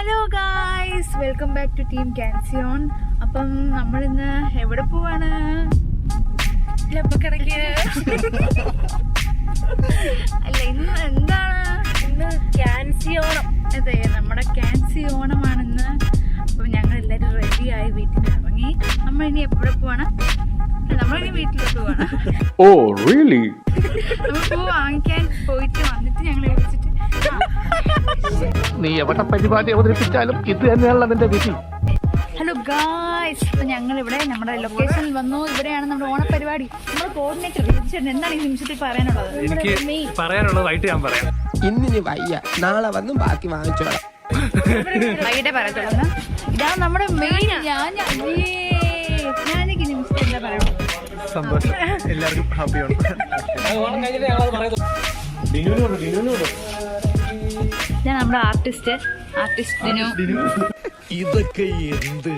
Hello guys welcome back to team കാൻസിയോൺ അപ്പം നമ്മൾ ഇന്ന് എവിടെ പോവാണ്? ലപ്പക്കടയ്ക്ക് അല്ല ഇന്ന് എന്താണ്? ഇന്ന് കാൻസിയോണം അതെ നമ്മുടെ ക്യാൻസി ഓണമാണ് ഇന്ന്. അപ്പം ഞങ്ങൾ എല്ലാവരും റെഡിയായി വീട്ടിൽ ഇറങ്ങി നമ്മൾ ഇനി എവിടെ പോവാണ്? നമ്മളിനി വീട്ടിലോട്ട് പോവാണ്. ഓ റിയലി നമ്മൾ നീ എവിടെ പരിപാടി അവതരിപ്പിച്ചാലും ഇത് തന്നെയാണല്ലോ നിന്റെ വിധി. ഹലോ ഗായ്സ് അപ്പൊ ഞങ്ങൾ ഇവിടെ നമ്മുടെ ലൊക്കേഷനിൽ വന്നു. ഇവിടെയാണ് നമ്മുടെ ഓണപരിപാടി. നമ്മുടെ കോർഡിനേറ്റർ ചേട്ടൻ എന്താണ് ഈ നിമിഷത്തിൽ പറയാനുള്ളത്? എനിക്ക് പറയാനുള്ളത് വൈകിട്ട് ഞാൻ പറയാം. ഇന്നിനി വയ്യ. നാളെ വന്നും ബാക്കി വാങ്ങിച്ചോളാം. വൈകിട്ടേ പറയത്തുള്ളൂ ഇതാണ് നമ്മുടെ മെയിൻ ഞാൻ ഞാനെനിക്ക് നിമിഷത്തിൽ എന്താ പറയുള്ളൂ സന്തോഷം. എല്ലാവർക്കും ഹാപ്പിയാണ് ഞാൻ നമ്മുടെ ആർട്ടിസ്റ്റ് ആർട്ടിസ്റ്റിനു ഇതൊക്കെ എന്ത്?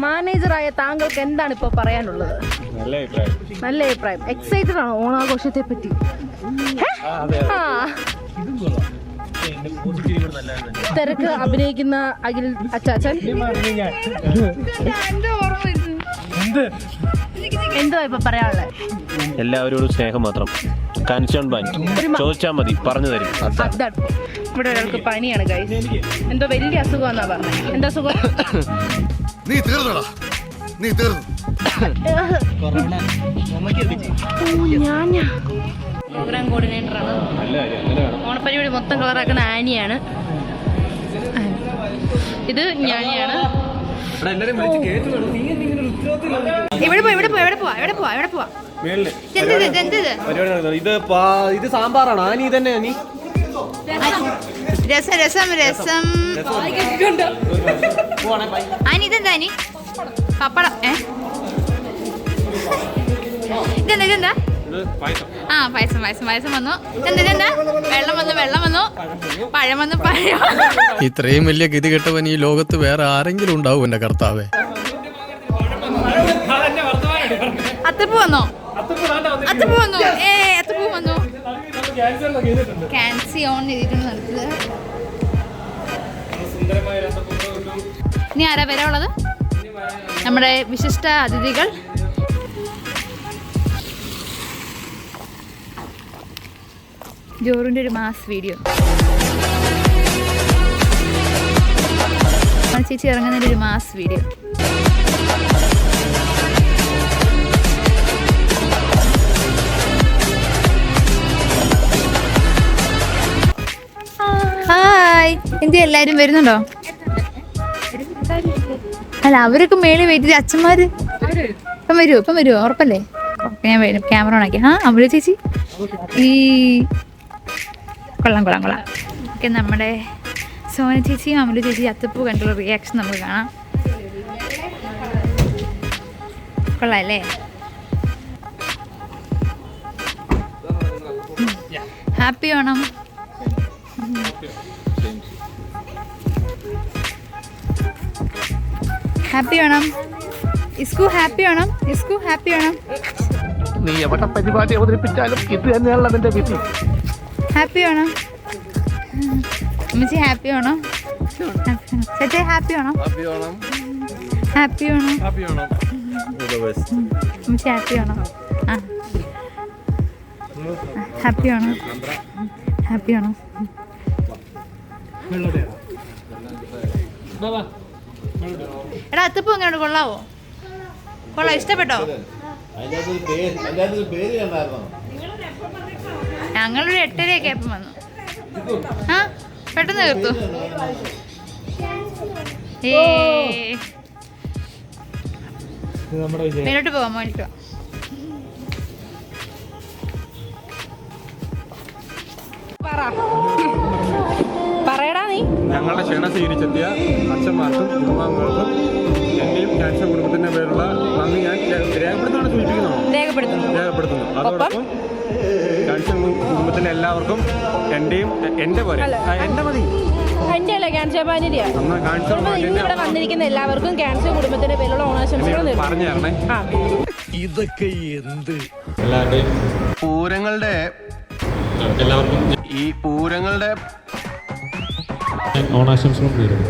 മാനേജറായ താങ്കൾക്ക് എന്താണ് ഇപ്പോൾ പറയാനുള്ളത്? നല്ല അഭിപ്രായം. എക്സൈറ്റഡ് ആണോ ഓണാഘോഷത്തെ പറ്റി ആ. തിരക്ക് അഭിനയിക്കുന്ന അഖിൽ അച്ചാച്ചൻ. എന്തോ? ഇപ്പൊ പറയാനുള്ളത് എല്ലാവരോടും സ്നേഹം മാത്രം. കൺസേൺ ബാങ്ക് ചോദിച്ചാൽ മതി പറഞ്ഞു തരും. അതാണ്. ഇവിടെ ഒരാൾക്ക് പനിയാണ് കൈ എന്തോ വലിയ അസുഖമാണെന്നാ പറഞ്ഞത് എന്താ അസുഖം? നീ തീർന്നടാ. നീ തീർന്നു. പ്രോഗ്രാം കോർഡിനേറ്ററാണ്. ഓണപ്പരിപാടി മൊത്തം കളറാക്കുന്ന ആനിയാണ്. ഇത് ഞാനിയാണ്. എവിടെ പോവാ എവിടെ പോവാ എവിടെ പോവാ എവിടെ പോവാ. എവിടെ പോവാ ഇത് ഇത്? പാ- സാമ്പാറാണ്? ആ നീ തന്നെ നീ. രസം രസം രസം. ആനി ഇതെന്താ ആനി പപ്പടം ഏ? ഇതെന്താ ഇതെന്താ? ആ പായസം പായസം പായസം വന്നു. എന്താ വെള്ളം വന്നു വെള്ളം വന്നു. പഴം വന്നു പഴം ഇത്രയും വലിയ ഗതി കെട്ടവൻ ഈ ലോകത്ത് വേറെ ആരെങ്കിലും ഉണ്ടാവും എന്റെ കർത്താവേ. അത്തപ്പൂ വന്നോ? അത്തപ്പൂ വന്നു? ഏ അത്തപ്പൂ വന്നു. ക്യാൻസി ഓൺ ചെയ്തിട്ടുണ്ട് നടത്തത് ഇനി ആരാ ഉള്ളത് നമ്മുടെ വിശിഷ്ട അതിഥികൾ. ജോറിന്റെ ഒരു മാസ് വീഡിയോ. ചേച്ചി ഇറങ്ങുന്നതിന്റെ ഒരു മാസ് വീഡിയോ. ഹായ്. എന്ത് എല്ലാരും വരുന്നുണ്ടോ? അല്ല അവരൊക്കെ മേളിൽ വെയിറ്റ് ചെയ്ത് അച്ഛന്മാര്. ഇപ്പം വരുമോ ഇപ്പം വരുമോ ഉറപ്പല്ലേ? ഞാൻ വരും. ക്യാമറ ഓണാക്കി ആ അവിടെ ചേച്ചി. ഈ കൊള്ളാം കൊള്ളാം കൊള്ളാം. ഓക്കെ നമ്മുടെ സോന ചേച്ചിയും അമലു ചേച്ചി അത്തപ്പൂ കണ്ടുള്ള റിയാക്ഷൻ നമുക്ക് കാണാം. കൊള്ളാം അല്ലേ? ഹാപ്പി ഓണം ഹാപ്പി ഓണം ഇസ്കു ഹാപ്പി ഓണം ഇസ്കു ഹാപ്പി ഓണം നീ എവിടെ പരിപാടി അവതരിപ്പിച്ചാലും ഇത് തന്നെയാണല്ലോ അതിന്റെ വിധി. ഹാപ്പി ആണോ? അമ്മച്ചി ഹാപ്പി ആണോ? ചേച്ചി ഹാപ്പി ആണോ? ഹാപ്പി ആണോ? അമ്മച്ചി ഹാപ്പി ആണോ? ആ. ഹാപ്പി ആണോ? ഹാപ്പി ആണോ? എടാ അത്തപ്പം എങ്ങനെയുണ്ട്? കൊള്ളാവോ? കൊള്ളാം. ഇഷ്ടപ്പെട്ടോ? ഞങ്ങളൊരു എട്ടരയൊക്കെ ആയപ്പം വന്നു. ആ പെട്ടെന്ന് തീർത്തു മേലോട്ട് പോവാം മോനിട്ട് പോവാം പറയടാ നീ. ഞങ്ങളുടെ ക്ഷണം സ്വീകരിച്ചെത്തിയ അച്ഛന്മാർക്കും കുടുംബാംഗങ്ങൾക്കും എന്റെയും ക്യാൻസർ കുടുംബത്തിന്റെ പേരുള്ള നന്ദി ഞാൻ സൂചിപ്പിക്കുന്നോ രേഖപ്പെടുത്തുന്നു. രേഖപ്പെടുത്തുന്നു. അതോടൊപ്പം ക്യാൻസർ കുടുംബത്തിലെ എല്ലാവർക്കും എന്റെയും എന്റെ പോലെ. മതി. എന്റെ അല്ലേ ക്യാൻസർ പാനിരിയാ അന്ന് ക്യാൻസർ ഇന്ന് ഇവിടെ വന്നിരിക്കുന്ന എല്ലാവർക്കും ക്യാൻസർ കുടുംബത്തിന്റെ പേരിലുള്ള ഓണാശംസകൾ നേരുന്നു. പറഞ്ഞു തരണേ. ആ. ഇതൊക്കെ എന്ത്? എല്ലാവരുടെയും പൂരങ്ങളുടെ എല്ലാവർക്കും ഈ പൂരങ്ങളുടെ ഓണാശംസകളും